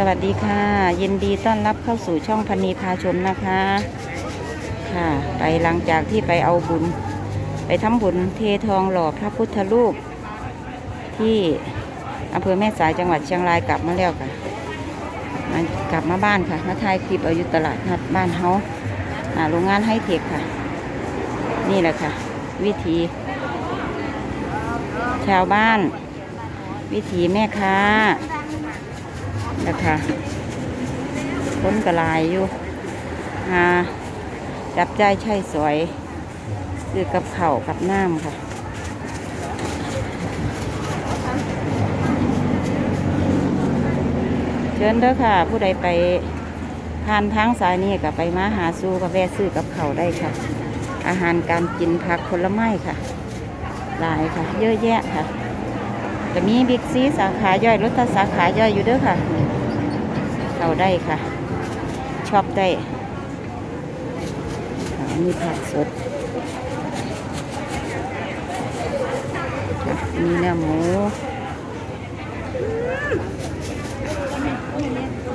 สวัสดีค่ะ ยินดีต้อนรับเข้าสู่ช่องพันนีพาชมนะคะ ค่ะ ไปหลังจากที่ไปเอาบุญ ไปทำบุญเททองหล่อพระพุทธรูป ที่อำเภอแม่สายจังหวัดเชียงรายกลับมาแล้วค่ะมากลับมาบ้านค่ะมาถ่ายคลิปเอายู่ตลาดนัดบ้านเฮาโรงงานไฮเทคค่ะ นี่แหละค่ะ วิธี ชาวบ้าน วิถีแม่ค้า นะคะคนกระลายอยู่หาจับใจายใช่สวยซื้อกับเข่ากับน้ำค่ะเชิญเด้อค่ะ ผู้ใดไปผ่านทางสายนี้ก็ไปมาหาสู้กับแวะซื้อกับเขาได้ค่ะ อาหารการกินผักผลไม้ค่ะ หลายค่ะ เยอะแยะค่ะ จะมีบิ๊กซีสาขาย่อยรถสาขาย่อยอยู่เด้อค่ะ เข้าได้ค่ะชอบได้อ่ามีผักสดค่ะมีเนื้อหมู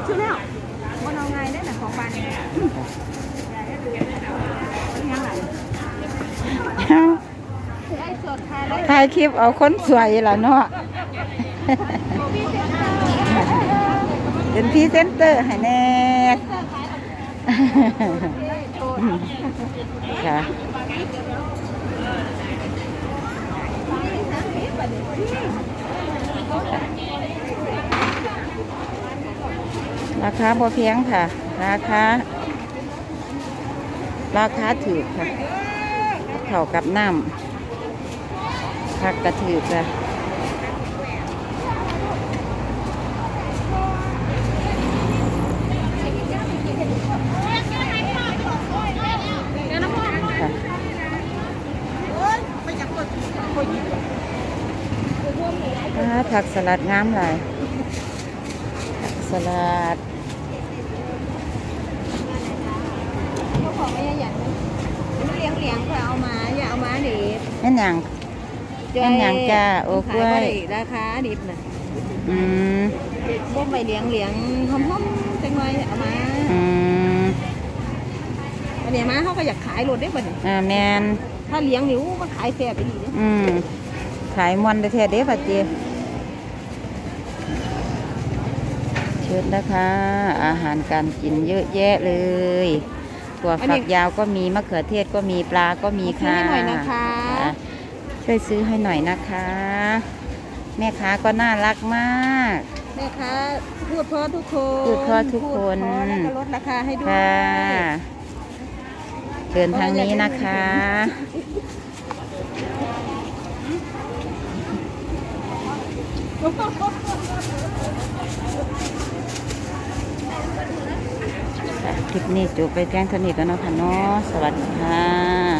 ชื่อแล้วมันเอาไงได้แต่ของบ้านเนี่ยยังไงคือไอ้สดทานได้ถ่ายคลิปเอาคนสวยล่ะเนาะ เป็นพรีเซนเตอร์ให้แน่ค่ะราคาพอเพียงค่ะ ราคาราคาถือค่ะเข่ากับน้ำผักกระถือค่ะค่ะ ผักสลัดงามหลายผักสลัดเขาของไม่ใหญ่มันเลี้ยงเลี้ยงเพื่อเอามาอย่าเอามาดิบแม่นหยังแม่นหยังจ้าโอ้กล้วยขายบ่ได้ราคาดิบน่ะอืมบ่ไปเลี้ยงเลี้ยงหอมๆจังหน่อยเอามาอืมอันนี้มาเขาก็อยากขายรถได้บ่เนี่ยอ่าแมนถ้าเลี้ยงนี่อู้มันขายแซ่บไปดีเด้อืมขายมวนแท้ๆเด้ปัจเจเชิญนะคะ อาหารการกินเยอะแยะเลยถั่วฝักยาวก็มีมะเขือเทศก็มีปลาก็มีซื้อค่ะให้หน่อยนะคะค่ะช่วยซื้อให้หน่อยนะคะ แม่ค้าก็น่ารักมากแม่ค้าพูดเพราะทุกคนพูดเพราะทุกคนพูดเพราะแล้วก็ลดราคาให้ด้วยค่ะเดินทางนี้นะคะค่ะ คลิปนี้จบไปแก้งเท่านี้ก็นาะค่ะเนาะสวัสดีค่ะ